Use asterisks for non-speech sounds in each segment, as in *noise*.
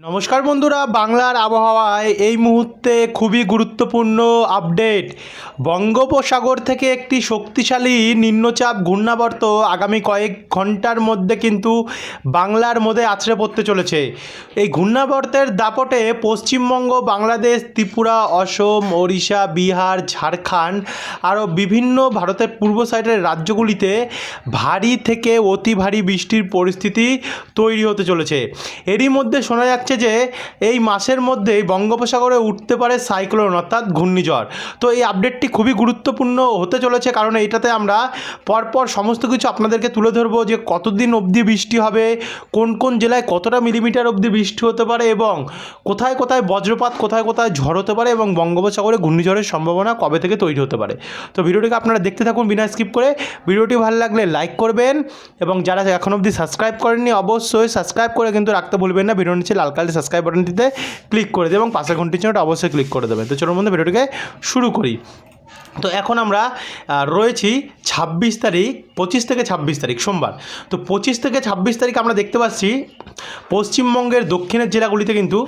নমস্কার বন্ধুরা, বাংলার আবহাওয়ায় এই মুহূর্তে খুবই গুরুত্বপূর্ণ আপডেট। বঙ্গোপসাগর থেকে একটি শক্তিশালী নিম্নচাপ ঘূর্ণাবর্ত আগামী কয়েক ঘণ্টার মধ্যে কিন্তু বাংলার মধ্যে আছড়ে পড়তে চলেছে। এই ঘূর্ণাবর্তের দাপটে পশ্চিমবঙ্গ, বাংলাদেশ, ত্রিপুরা, অসম, ওড়িশা, বিহার, ঝাড়খণ্ড আরও বিভিন্ন ভারতের পূর্ব সাইডের রাজ্যগুলিতে ভারী থেকে অতি ভারী বৃষ্টির পরিস্থিতি তৈরি হতে চলেছে। এরই মধ্যে শোনা যাচ্ছে যে এই মাসের মধ্যেই বঙ্গোপসাগরে উঠতে পারে সাইক্লোন, অর্থাৎ ঘূর্ণিঝড়। তো এই আপডেটটি খুবই গুরুত্বপূর্ণ হতে চলেছে কারণ এইটাতে আমরা পরপর সমস্ত কিছু আপনাদেরকে তুলে ধরবো যে কতদিন অবধি বৃষ্টি হবে, কোন কোন জেলায় কতটা মিলিমিটার অবধি বৃষ্টি হতে পারে এবং কোথায় কোথায় বজ্রপাত, কোথায় কোথায় ঝড় হতে পারে এবং বঙ্গোপসাগরে ঘূর্ণিঝড়ের সম্ভাবনা কবে থেকে তৈরি হতে পারে। তো ভিডিওটিকে আপনারা দেখতে থাকুন বিনা স্কিপ করে। ভিডিওটি ভালো লাগলে লাইক করবেন এবং যারা এখন অবধি সাবস্ক্রাইব করেননি, অবশ্যই সাবস্ক্রাইব করে কিন্তু রাখতে ভুলবেন না। ভিডিও নিচে লাল কালি সাবস্ক্রাইব বাটনটিতে ক্লিক করে দেবে এবং পাশের ঘন্টি চিহ্নটা অবশ্যই ক্লিক করে দেবেন তো চলুন বন্ধু ভিডিওটিকে শুরু করি। তো এখন আমরা রয়েছি ছাব্বিশ তারিখ, পঁচিশ থেকে ছাব্বিশ তারিখ, সোমবার। তো পঁচিশ থেকে ছাব্বিশ তারিখ আমরা দেখতে পাচ্ছি পশ্চিমবঙ্গের দক্ষিণের জেলাগুলিতে কিন্তু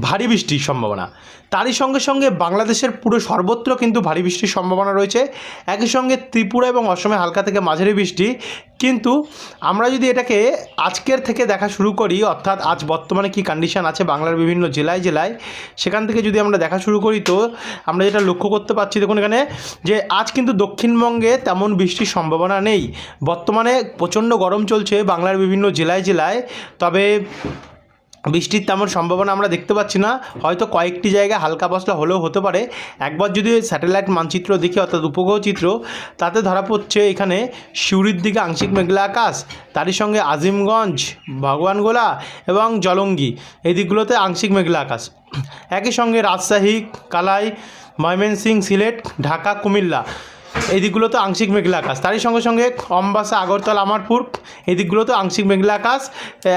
ভারী বৃষ্টির সম্ভাবনা। তারই সঙ্গে সঙ্গে বাংলাদেশের পুরো সর্বত্র কিন্তু ভারী বৃষ্টির সম্ভাবনা রয়েছে। একই সঙ্গে ত্রিপুরা এবং অসমে হালকা থেকে মাঝারি বৃষ্টি। কিন্তু আমরা যদি এটাকে আজকের থেকে দেখা শুরু করি, অর্থাৎ আজ বর্তমানে কি কন্ডিশন আছে বাংলার বিভিন্ন জেলায় জেলায়, সেখান থেকে যদি আমরা দেখা শুরু করি তো আমরা যেটা লক্ষ্য করতে পারছি, দেখুন এখানে, যে আজ কিন্তু দক্ষিণবঙ্গে তেমন বৃষ্টির সম্ভাবনা নেই। বর্তমানে প্রচণ্ড গরম চলছে বাংলার বিভিন্ন জেলায় জেলায়। তবে বৃষ্টির তেমন সম্ভাবনা আমরা দেখতে পাচ্ছি না। হয়তো কয়েকটি জায়গায় হালকা পশলা হলেও হতে পারে। একবার যদি ওই স্যাটেলাইট মানচিত্র দেখি, অর্থাৎ উপগ্রহ চিত্র, তাতে ধরা পড়ছে এখানে সিউড়ির দিকে আংশিক মেঘলা আকাশ, তারই সঙ্গে আজিমগঞ্জ, ভগবানগোলা এবং জলঙ্গি। এই দিকগুলোতে আংশিক মেঘলা আকাশ। একই সঙ্গে রাজশাহী, কালাই ময়মনসিং সিলেট, ঢাকা, কুমিল্লা। এই দিকগুলোতে আংশিক মেঘলা আকাশ। তারই সঙ্গে সঙ্গে অম্বাসা, আগরতলা, আমারপুর, এই দিকগুলোতে আংশিক মেঘলা আকাশ।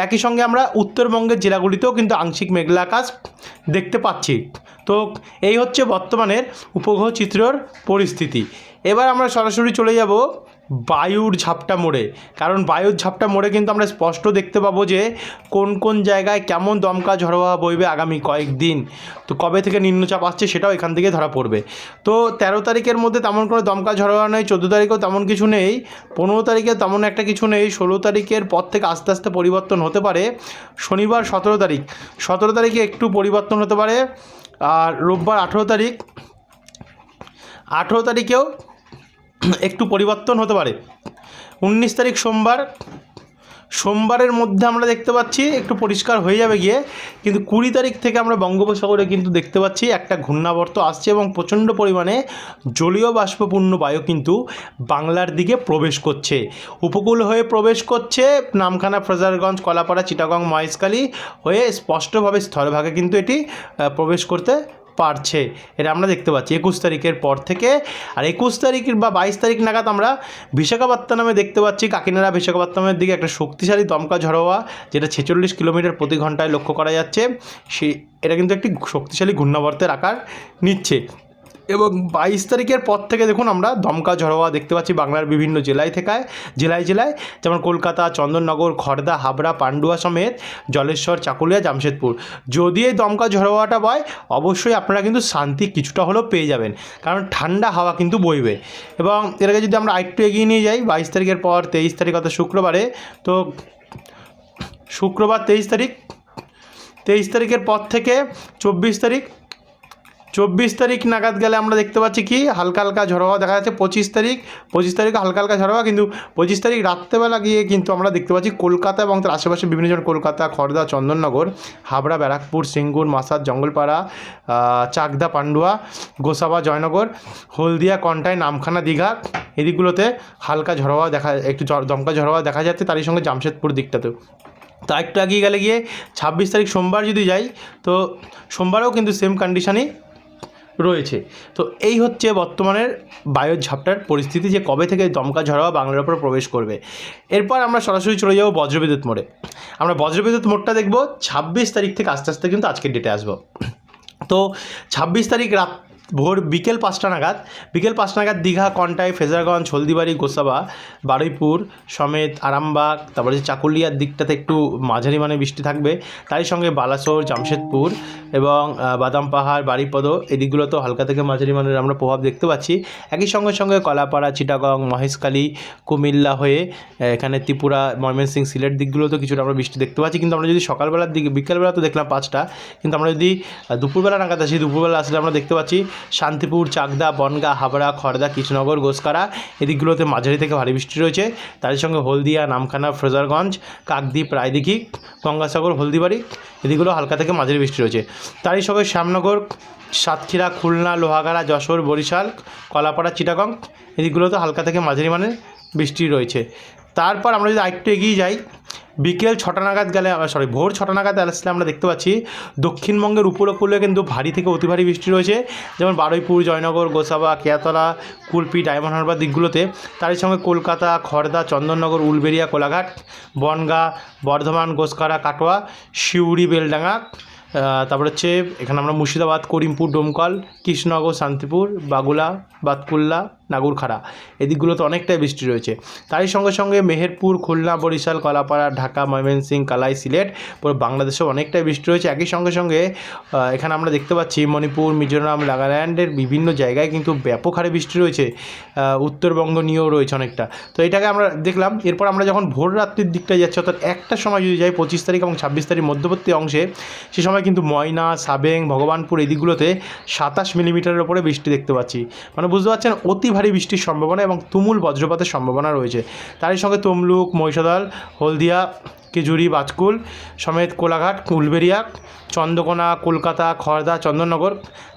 একই সঙ্গে আমরা উত্তরবঙ্গের জেলাগুলিতেও কিন্তু আংশিক মেঘলা আকাশ দেখতে পাচ্ছি। তো এই হচ্ছে বর্তমানের উপগ্রহ চিত্রর পরিস্থিতি। এবার আমরা সরাসরি চলে যাব বায়ুর ঝাপটা মোড়ে। কারণ বায়ুর ঝাপটা মোড়ে কিন্তু আমরা স্পষ্ট দেখতে পাবো যে কোন কোন জায়গায় কেমন দমকা ঝড়ো হাওয়া বইবে আগামী কয়েকদিন তো কবে থেকে নিম্নচাপ আসছে সেটাও এখান থেকে ধরা পড়বে। তো তেরো তারিখের মধ্যে তেমন কোনো দমকা ঝড়ো হাওয়া নেই, চোদ্দ তারিখেও তেমন কিছু নেই, পনেরো তারিখে তেমন একটা কিছু নেই, ষোলো তারিখের পর থেকে আস্তে আস্তে পরিবর্তন হতে পারে। শনিবার সতেরো তারিখ, সতেরো তারিখে একটু পরিবর্তন হতে পারে। আর রোববার আঠেরো তারিখ, আঠেরো তারিখেও একটু পরিবর্তন হতে পারে। উনিশ তারিখ সোমবার, সোমবারের মধ্যে আমরা দেখতে পাচ্ছি একটু পরিষ্কার হয়ে যাবে গিয়ে, কিন্তু কুড়ি তারিখ থেকে আমরা বঙ্গোপসাগরে কিন্তু দেখতে পাচ্ছি একটা ঘূর্ণাবর্ত আসছে এবং প্রচণ্ড পরিমাণে জলীয় বাষ্পপূর্ণ বায়ু কিন্তু বাংলার দিকে প্রবেশ করছে। উপকূল হয়ে প্রবেশ করছে নামখানা ফ্রেজারগঞ্জ, কলাপাড়া, চিটাগং, মহেশখালী হয়ে স্পষ্টভাবে স্থলভাগে কিন্তু এটি প্রবেশ করতে পারছে। এটা আমরা দেখতে পাচ্ছি। একুশ তারিখের পর থেকে, আর একুশ তারিখ বা বাইশ তারিখ নাগাদ আমরা বিশাখাপত্তনমে দেখতে পাচ্ছি কাকিনাড়া বিশাখাপত্তনমের দিকে একটা শক্তিশালী দমকা ঝড়োয়া, যেটা ছেচল্লিশ কিলোমিটার প্রতি ঘন্টায় লক্ষ্য করা যাচ্ছে। সে, এটা কিন্তু একটি শক্তিশালী ঘূর্ণাবর্তের আকার নিচ্ছে। এবং বাইশ তারিখের পর থেকে দেখুন আমরা দমকা ঝড়োয়া দেখতে পাচ্ছি বাংলার বিভিন্ন জেলায় থেকে জেলায় জেলায়, যেমন কলকাতা, চন্দননগর খড়দা হাবড়া, পান্ডুয়া সমেত, জলেশ্বর, চাকুলিয়া, জামশেদপুর। যদি এই দমকা ঝড়োয়াটা বয় অবশ্যই আপনারা কিন্তু শান্তি কিছুটা হলেও পেয়ে যাবেন, কারণ ঠান্ডা হাওয়া কিন্তু বইবে। এবং এটাকে যদি আমরা আরেকটু এগিয়ে নিয়ে যাই, বাইশ তারিখের পর তেইশ তারিখ, অর্থাৎ শুক্রবারে, তো শুক্রবার তেইশ তারিখ, তেইশ তারিখের পর থেকে চব্বিশ তারিখ চব্বিশ তারিখ নাগাদ গেলে আমরা দেখতে পাচ্ছি কি? হালকা হালকা ঝড় হওয়া দেখা যাচ্ছে। পঁচিশ তারিখ, পঁচিশ তারিখে হালকা হালকা ঝড় হওয়া কিন্তু পঁচিশ তারিখ রাত্রেবেলা গিয়ে কিন্তু আমরা দেখতে পাচ্ছি কলকাতা এবং তার আশেপাশে বিভিন্ন জন কলকাতা, খড়দা, চন্দননগর, হাবড়া, ব্যারাকপুর, সিঙ্গুর, মাসাদ, জঙ্গলপাড়া চাকদা, পান্ডুয়া, গোসাবা, জয়নগর, হলদিয়া, কন্টাই, নামখানা, দীঘা এদিকগুলোতে হালকা ঝড় হওয়া দেখা, একটু দমকা ঝড় হওয়া দেখা যাচ্ছে তারই সঙ্গে জামশেদপুর দিকটাতেও। তো একটু এগিয়ে গেলে গিয়ে ছাব্বিশ তারিখ সোমবার যদি যাই, তো সোমবারেও কিন্তু সেম কন্ডিশনই রয়েছে। তো এই হচ্ছে বর্তমানের বায়ুর ঝাপটার পরিস্থিতি, যে কবে থেকে দমকা ঝড়াওয়া বাংলার উপর প্রবেশ করবে। এরপর আমরা সরাসরি চলে যাব বজ্রবিদ্যুৎ মোড়ে। আমরা বজ্রবিদ্যুৎ মোড়টা দেখব, ছাব্বিশ তারিখ থেকে আস্তে আস্তে কিন্তু আজকের ডেটে আসব। তো ছাব্বিশ তারিখ রাত ভোর বিকেল পাঁচটা নাগাদ, বিকেল পাঁচটা নাগাদ দীঘা, কন্টাই, ফেজারগঞ্জ, হলদিবাড়ি, গোসাবা, বারুইপুর, সমেত, আরামবাগ, তারপরে যে চাকুলিয়ার দিকটাতে একটু মাঝারি মানে বৃষ্টি থাকবে, তারই সঙ্গে বালাসোর, জামশেদপুর এবং বাদাম পাহাড় বাড়িপদ এই হালকা থেকে মাঝারি মানের আমরা প্রভাব দেখতে পাচ্ছি। একই সঙ্গে সঙ্গে কলাপাড়া, চিটাগং, মহেশখালী, কুমিল্লা হয়ে এখানে ত্রিপুরা, ময়মনসিং, সিলেট দিকগুলোতেও কিছুটা আমরা বৃষ্টি দেখতে পাচ্ছি। কিন্তু আমরা যদি সকালবেলার দিকে, বিকেলবেলা তো দেখলাম পাঁচটা, কিন্তু আমরা যদি দুপুরবেলা নাগাদ আসি, দুপুরবেলা আসলে আমরা দেখতে পাচ্ছি শান্তিপুর, চাকদা, বনগা, হাবড়া খড়দা কৃষ্ণনগর, গোসকারা এদিকগুলোতে মাঝারি থেকে ভারী বৃষ্টি রয়েছে। তার সঙ্গে হলদিয়া, নামখানা, ফ্রেজারগঞ্জ, কাকদ্বীপ, রায়দিঘি, গঙ্গাসাগর, হলদিবাড়ি এদিকগুলো হালকা থেকে মাঝারি বৃষ্টি রয়েছে। তারই সঙ্গে শ্যামনগর, সাতক্ষীরা, খুলনা, লোহাগাড়া, যশোর, বরিশাল, কলাপাড়া, চিটাগং এদিকগুলোতে হালকা থেকে মাঝারি মানের বৃষ্টি রয়েছে। তারপর আমরা যদি আরেকটু এগিয়ে যাই বিকেল ছটা নাগাদ গেলে সরি ভোর ছটা নাগাদ আসলে আমরা দেখতে পাচ্ছি দক্ষিণবঙ্গের উপকূলে কিন্তু ভারী থেকে অতি ভারী বৃষ্টি রয়েছে। যেমন বারুইপুর, জয়নগর, গোসাবা, কেয়াতলা, কুলপি, ডায়মন্ড হারবার দিকগুলোতে। তারই সঙ্গে কলকাতা খড়দা চন্দননগর, উলবেড়িয়া, কোলাঘাট, বনগা, বর্ধমান গোসকারা কাটোয়া শিউড়ি বেলডাঙ্গা তারপর হচ্ছে এখানে আমরা মুর্শিদাবাদ, করিমপুর, ডোমকল, কৃষ্ণনগর, শান্তিপুর, বাগুলা বাতকুল্লা, নাগুরখাড়া। এদিকগুলোতে অনেকটাই বৃষ্টি রয়েছে। তারই সঙ্গে সঙ্গে মেহেরপুর, খুলনা, বরিশাল, কলাপাড়া, ঢাকা, ময়মনসিংহ, কালাই, সিলেট পুরো বাংলাদেশেও অনেকটাই বৃষ্টি রয়েছে। একই সঙ্গে সঙ্গে এখানে আমরা দেখতে পাচ্ছি মণিপুর, মিজোরাম, নাগাল্যান্ডের বিভিন্ন জায়গায় কিন্তু ব্যাপক হারে বৃষ্টি রয়েছে। উত্তরবঙ্গ নিয়েও রয়েছে অনেকটা। তো এটাকে আমরা দেখলাম, এরপর আমরা যখন ভোর রাত্রির দিকটায় যাচ্ছি, অর্থাৎ একটা সময় যদি যাই, পঁচিশ তারিখ এবং ছাব্বিশ তারিখ মধ্যবর্তী অংশে, সে সময় কিন্তু ময়না, সাবেং, ভগবানপুর এদিকগুলোতে সাতাশ মিলিমিটারের ওপরে বৃষ্টি দেখতে পাচ্ছি। মানে বুঝতে পারছেন, অতি ভারী বৃষ্টির সম্ভাবনা এবং তুমুল বজ্রপাতের সম্ভাবনা রয়েছে। তারই সঙ্গে তমলুক, মহিষাদল, হলদিয়া, কেজুরি বাজকুল সমেত কোলাঘাট উলবেরিয়া চন্দ্রকোনা, কলকাতা খড়দা চন্দননগর,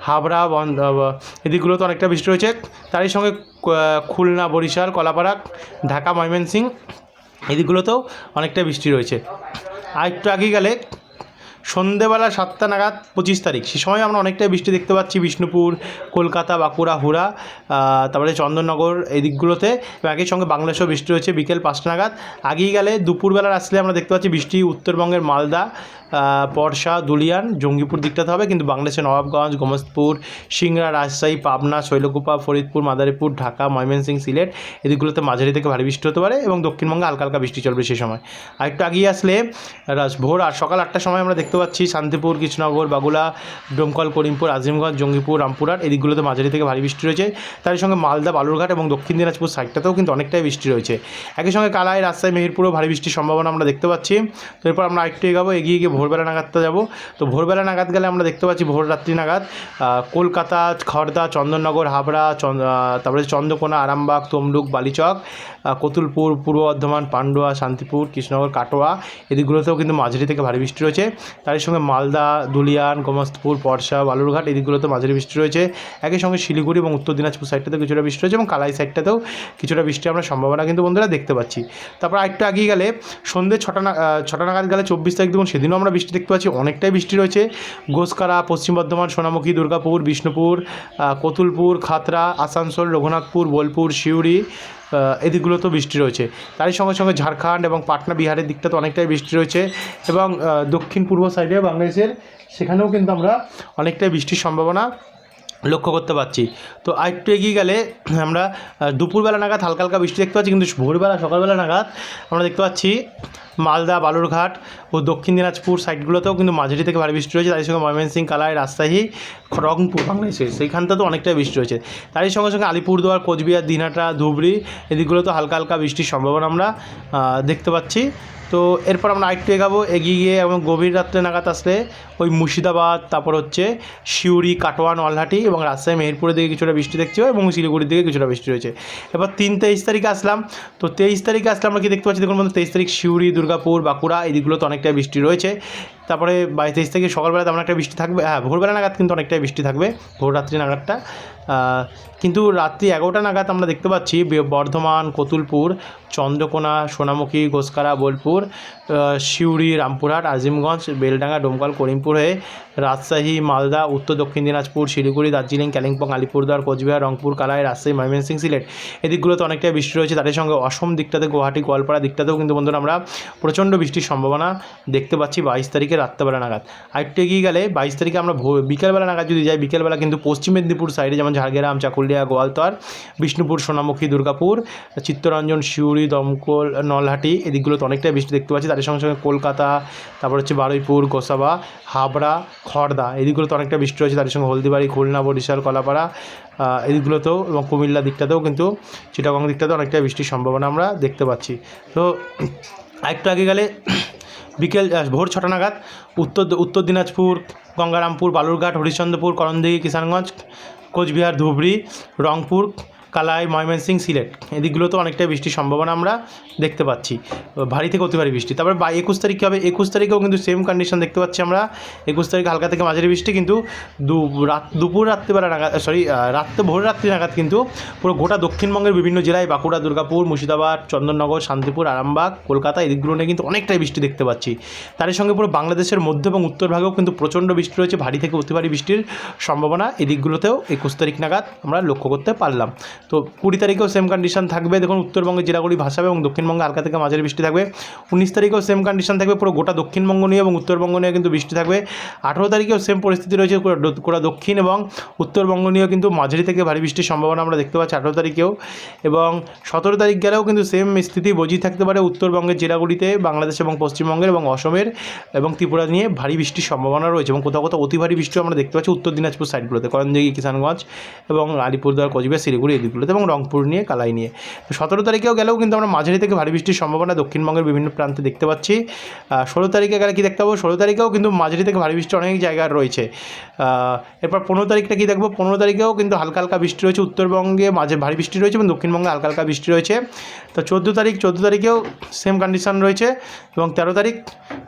হাবড়া এদিকগুলোতে অনেকটা বৃষ্টি রয়েছে। তারই সঙ্গে খুলনা, বরিশাল, কলাপাড়া, ঢাকা ময়মনসিং এদিকগুলোতেও অনেকটা বৃষ্টি রয়েছে। আর একটু আগে গেলে সন্ধেবেলা সাতটা নাগাদ পঁচিশ তারিখ। সে সময় আমরা অনেকটাই বৃষ্টি দেখতে পাচ্ছি, বিষ্ণুপুর, কলকাতা, বাঁকুড়া, হুড়া তারপরে চন্দননগর এই দিকগুলোতে। একই সঙ্গে বাংলাদেশেও বৃষ্টি রয়েছে বিকেল পাঁচটা নাগাদ। আগেই গেলে দুপুরবেলার আসলে আমরা দেখতে পাচ্ছি বৃষ্টি উত্তরবঙ্গের মালদা পরশা, দুলিয়ান, জঙ্গিপুর দিকটাতে হবে। কিন্তু বাংলাদেশের নবাবগঞ্জ গোমস্তপুর সিংড়া, রাজশাহী, পাবনা, শৈলকুপা, ফরিদপুর, মাদারীপুর, ঢাকা, ময়মনসিং, সিলেট এদিকগুলোতে মাঝারি থেকে ভারী বৃষ্টি হতে পারে এবং দক্ষিণবঙ্গে হালকা হালকা বৃষ্টি চলবে সেই সময়। আর একটু আগিয়ে আসলে ভোর আর সকাল আটটার সময় আমরা দেখতে পাচ্ছি শান্তিপুর, কৃষ্ণনগর বাগুলা ডোমকল, করিমপুর, আজিমগঞ্জ, জঙ্গিপুর, রামপুরহাট এই দিকগুলোতে মাঝারি থেকে ভারী বৃষ্টি রয়েছে। তার সঙ্গে মালদা, বালুরঘাট এবং দক্ষিণ দিনাজপুর সাইডটাতেও কিন্তু অনেকটাই বৃষ্টি রয়েছে। একই সঙ্গে কালাই, রাজশাহী, মেহেরপুরেও ভারী বৃষ্টির সম্ভাবনা আমরা দেখতে পাচ্ছি। তো এরপর আমরা একটু এগাবো, এগিয়ে গিয়ে ভোরবেলা নাগাদটা যাব। তো ভোরবেলা নাগাদ গেলে আমরা দেখতে পাচ্ছি ভোর রাত্রি নাগাদ কলকাতা খড়দা চন্দননগর, হাবড়া তারপরে চন্দ্রকোনা, আরামবাগ, তমলুক, বালিচক কতুলপুর, পূর্ব বর্ধমান, পান্ডুয়া, শান্তিপুর, কৃষ্ণনগর, কাটোয়া, এদিকগুলোতেও কিন্তু মাঝারি থেকে ভারী বৃষ্টি রয়েছে। তার সঙ্গে মালদা, দুলিয়ান, গোমস্তপুর পরশা বালুরঘাট এদিকগুলোতে মাঝারি বৃষ্টি রয়েছে। একই সঙ্গে শিলিগুড়ি এবং উত্তর দিনাজপুর সাইডটাতেও কিছুটা বৃষ্টি রয়েছে এবং কালাই সাইডটাতেও কিছুটা বৃষ্টি আমরা সম্ভাবনা কিন্তু বন্ধুরা দেখতে পাচ্ছি। তারপর আরেকটু আগিয়ে গেলে সন্ধ্যে ছটা না ছটা নাগাদ গেলে চব্বিশ তারিখ দেখুন, সেদিনও আমরা বৃষ্টি দেখতে পাচ্ছি, অনেকটাই বৃষ্টি রয়েছে। গোসকারা পশ্চিম বর্ধমান, সোনামুখী, দুর্গাপুর, বিষ্ণুপুর কতুলপুর, খাতরা, আসানসোল, রঘুনাথপুর, বোলপুর, সিউড়ি এদিকগুলোতেও বৃষ্টি রয়েছে। তারই সঙ্গে সঙ্গে ঝাড়খণ্ড এবং পাটনা বিহারের দিকটা তো অনেকটাই বৃষ্টি রয়েছে এবং দক্ষিণ পূর্ব সাইডে বাংলাদেশের, সেখানেও কিন্তু আমরা অনেকটাই বৃষ্টির সম্ভাবনা লক্ষ্য করতে পারছি। তো আরেকটু এগিয়ে গেলে, *clears throat* আমরা দুপুরবেলা নাগাদ হালকা হালকা বৃষ্টি দেখতে পাচ্ছি, কিন্তু ভোরবেলা, সকালবেলা নাগাদ আমরা দেখতে পাচ্ছি মালদা, বালুরঘাট ও দক্ষিণ দিনাজপুর সাইডগুলোতেও কিন্তু মাঝারি থেকে ভারী বৃষ্টি রয়েছে। তার সঙ্গে ময়মনসিং কালাই, রাজশাহী, রংপুর, বাংলাদেশে সেইখানটাতেও অনেকটাই বৃষ্টি রয়েছে। তারই সঙ্গে সঙ্গে আলিপুরদুয়ার, কোচবিহার, দিনহাটা, ধুবড়ি, এদিকগুলোতেও হালকা হালকা বৃষ্টির সম্ভাবনা আমরা দেখতে পাচ্ছি। তো এরপর আমরা আরেকটু এগাবো, এগিয়ে গিয়ে এবং গভীর রাত্রে নাগাদ আসলে ওই মুর্শিদাবাদ, তারপর হচ্ছে সিউড়ি কাটোয়া, নলহাটি এবং রাজশাহী, মেহেরপুরের দিকে কিছুটা বৃষ্টি দেখছি এবং শিলিগুড়ির দিকে কিছুটা বৃষ্টি রয়েছে। এবার তিন তেইশ তারিখে আসলাম। তো তেইশ তারিখে আসলে আমরা কি দেখতে পাচ্ছি? দেখুন বন্ধু তেইশ তারিখ সিউড়ি দুর্গাপুর, বাঁকুড়া, এই দিকগুলোতে অনেকটাই বৃষ্টি রয়েছে। তারপরে বাইশ তেইশ থেকে সকালবেলা তেমন একটা বৃষ্টি থাকবে। হ্যাঁ ভোরবেলা নাগাদ কিন্তু অনেকটাই বৃষ্টি থাকবে, ভোর রাত্রি নাগাদটা। কিন্তু রাত্রি এগারোটা নাগাদ আমরা দেখতে পাচ্ছি বর্ধমান, কতুলপুর, চন্দ্রকোনা, সোনামুখী গোসকারা বোলপুর সিউড়ি, রামপুরহাট, আজিমগঞ্জ, বেলডাঙ্গা, ডোমকল, করিমপুর হয়ে রাজশাহী, মালদা, উত্তর দক্ষিণ দিনাজপুর, শিলিগুড়ি, দার্জিলিং কালিম্পং আলিপুরদুয়ার, কোচবিহার, রংপুর, কালাই, রাজশাহী, ময়মনসিং, সিলেট। এদিকগুলোতে অনেকটাই বৃষ্টি রয়েছে। তাদের সঙ্গে অসম দিকটাতে গুয়াহাটি, গোয়ালপাড়া দিকটাতেও কিন্তু বন্ধুরা আমরা প্রচণ্ড বৃষ্টির সম্ভাবনা দেখতে পাচ্ছি। বাইশ তারিখে রাত্রেবেলা নাগাদ। আরেকটু এগিয়ে গেলে বাইশ তারিখে আমরা বিকেলবেলা নাগাদ যদি যাই, বিকেলবেলা কিন্তু পশ্চিম মেদিনীপুর সাইডে যেমন ঝাড়গ্রাম, চাকুলিয়া, গোয়ালতর, বিষ্ণুপুর, সোনামুখী, দুর্গাপুর, চিত্তরঞ্জন শিউরি দমকল, নলহাটি এদিকগুলোতে অনেকটাই বৃষ্টি দেখতে পাচ্ছি। তাদের সঙ্গে সঙ্গে কলকাতা, তারপর হচ্ছে বারুইপুর, গোসাবা, হাবড়া খড়দা এদিকগুলোতে অনেকটা বৃষ্টি রয়েছে তাদের সঙ্গে হলদিবাড়ি, খুলনা, বরিশাল, কলাপাড়া এদিকগুলোতেও এবং কুমিল্লা দিকটাতেও কিন্তু চিটাগং দিকটাতেও অনেকটা বৃষ্টির সম্ভাবনা আমরা দেখতে পাচ্ছি। তো আরেকটু আগে গেলে বিকেল ভোর ছটা নাগাদ উত্তর উত্তর দিনাজপুর, গঙ্গারামপুর, বালুরঘাট, হরিশ্চন্দ্রপুর, করণদিঘি, কিষানগঞ্জ, কোচবিহার, ধুবড়ি, রংপুর কালাই, ময়মনসিং, সিলেট। এদিকগুলোতেও অনেকটাই বৃষ্টির সম্ভাবনা আমরা দেখতে পাচ্ছি। ভারী থেকে অতি ভারী বৃষ্টি। তারপর বা, একুশ তারিখ কী হবে? একুশ তারিখেও কিন্তু সেম কন্ডিশন দেখতে পাচ্ছি আমরা। একুশ তারিখ হালকা থেকে মাঝারি বৃষ্টি কিন্তু দু, রাত, দুপুর রাত্রিবেলা নাগাদ সরি রাত্রে ভোর রাত্রি নাগাদ কিন্তু পুরো গোটা দক্ষিণবঙ্গের বিভিন্ন জেলায় বাঁকুড়া, দুর্গাপুর, মুর্শিদাবাদ, চন্দননগর, শান্তিপুর, আরামবাগ, কলকাতা এদিকগুলো নিয়ে কিন্তু অনেকটাই বৃষ্টি দেখতে পাচ্ছি। তার সঙ্গে পুরো বাংলাদেশের মধ্য এবং উত্তর ভাগেও কিন্তু প্রচণ্ড বৃষ্টি রয়েছে। ভারী থেকে অতি ভারী বৃষ্টির সম্ভাবনা এদিকগুলোতেও একুশ তারিখ নাগাদ আমরা লক্ষ্য করতে পারলাম। তো কুড়ি তারিখেও সেম কন্ডিশন থাকবে। দেখুন, উত্তরবঙ্গের জেলাগুলি ভাসাবে এবং দক্ষিণবঙ্গে হালকা থেকে মাঝারি বৃষ্টি থাকবে। উনিশ তারিখেও সেম কন্ডিশন থাকবে, পুরো গোটা দক্ষিণবঙ্গ নিয়ে এবং উত্তরবঙ্গ নিয়ে কিন্তু বৃষ্টি থাকবে। আঠেরো তারিখেও সেম পরিস্থিতি রয়েছে গোটা দক্ষিণ এবং উত্তরবঙ্গ নিয়েও কিন্তু মাঝারি থেকে ভারী বৃষ্টির সম্ভাবনা আমরা দেখতে পাচ্ছি আঠেরো তারিখেও। এবং সতেরো তারিখ গেলেও কিন্তু সেম স্থিতি বজিয়ে থাকতে পারে উত্তরবঙ্গের জেলাগুলিতে বাংলাদেশ এবং পশ্চিমবঙ্গের এবং অসমের এবং ত্রিপুরা নিয়ে ভারী বৃষ্টির সম্ভাবনা রয়েছে এবং কোথাও কোথাও অতি ভারী বৃষ্টিও আমরা দেখতে পাচ্ছি উত্তর দিনাজপুর সাইডগুলোতে করণদিঘি কিষানগঞ্জ এবং আলিপুরদুয়ার, কোচবিহার, শিলিগুড়ি এদিকগুলোতে এবং রংপুর নিয়ে, কালাই নিয়ে। সতেরো তারিখেও গেলেও কিন্তু আমরা মাঝারি থেকে ভারী বৃষ্টির সম্ভাবনা দক্ষিণবঙ্গের বিভিন্ন প্রান্তে দেখতে পাচ্ছি। ষোলো তারিখে গেলে কী দেখতে পাবো? ষোলো তারিখেও কিন্তু মাঝারি থেকে ভারী বৃষ্টি অনেক জায়গায় রয়েছে। এরপর পনেরো তারিখটা কী দেখব? পনেরো তারিখেও কিন্তু হালকা হালকা বৃষ্টি রয়েছে। উত্তরবঙ্গে মাঝে ভারী বৃষ্টি রয়েছে এবং দক্ষিণবঙ্গে হালকা হালকা বৃষ্টি রয়েছে। তো চোদ্দ তারিখ, চোদ্দ তারিখেও সেম কন্ডিশন রয়েছে এবং তেরো তারিখ,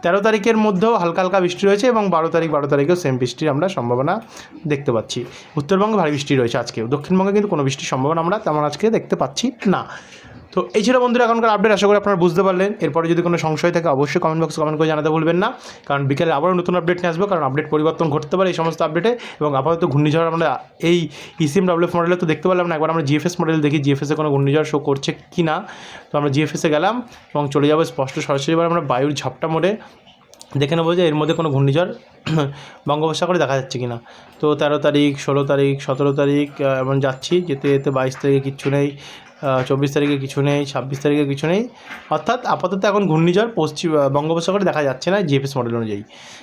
তেরো তারিখের মধ্যেও হালকা হালকা বৃষ্টি রয়েছে এবং বারো তারিখ, বারো তারিখেও সেম বৃষ্টির আমরা সম্ভাবনা দেখতে পাচ্ছি। উত্তরবঙ্গে ভারী বৃষ্টি রয়েছে আজকেও। দক্ষিণবঙ্গে কিন্তু কোনো বৃষ্টির সম্ভাবনা আমরা তেমন আজকে দেখতে পাচ্ছি না। তো এই ছিল বন্ধুরা এখনকার আপডেট আশা করি আপনারা বুঝতে পারলেন। এরপরে যদি কোনো সংশয় থাকে, অবশ্যই কমেন্ট বক্সে কমেন্ট করে জানাতে ভুলবেন না। কারণ বিকেলে আবারও নতুন আপডেট নিয়ে আসব, কারণ আপডেট পরিবর্তন ঘটতে পারে এই সমস্ত আপডেটে এবং আপাতত ঘূর্ণিঝড় আমরা এই ইসিএম ডাব্লিউএফ মডেলে তো দেখতে পেলাম না। একবার আমরা জিএফএস মডেল দেখি জিএফএসে কোনো ঘূর্ণিঝড় শো করছে কি না তো আমরা জিএফএসে গেলাম এবং চলে যাব স্পষ্ট সরাসরি এবার আমরা বায়ুর ঝাপটা মোড়ে। দেখে নেব যে এর মধ্যে কোনো ঘূর্ণিঝড় *clears throat* বঙ্গোপসাগরে দেখা যাচ্ছে কি না তো তেরো তারিখ, ষোলো তারিখ, সতেরো তারিখ এমন যাচ্ছি। যেতে যেতে বাইশ তারিখে কিচ্ছু নেই চব্বিশ তারিখে কিছু নেই, ছাব্বিশ তারিখে কিছু নেই। অর্থাৎ আপাতত এখন ঘূর্ণিঝড় পশ্চিম বঙ্গোপসাগরে দেখা যাচ্ছে না জিএফএস মডেল অনুযায়ী।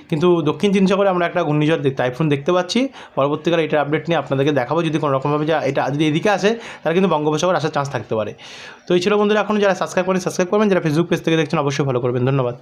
কিন্তু দক্ষিণ চীন সাগরে আমরা একটা ঘূর্ণিঝড় টাইফুন দেখতে পাচ্ছি। পরবর্তীকালে এটার আপডেট নিয়ে আপনাদেরকে দেখাবো। যদি কোনো রকমভাবে যা এটা যদি এদিকে আসে, তাহলে কিন্তু বঙ্গোপসাগর আসার চান্স থাকতে পারে। তো এই ছিল বন্ধুরা, এখন যারা সাবস্ক্রাইব করেন সাবস্ক্রাইব করবেন। যারা ফেসবুক পেজ থেকে দেখছেন, অবশ্যই ফলো করবেন। ধন্যবাদ।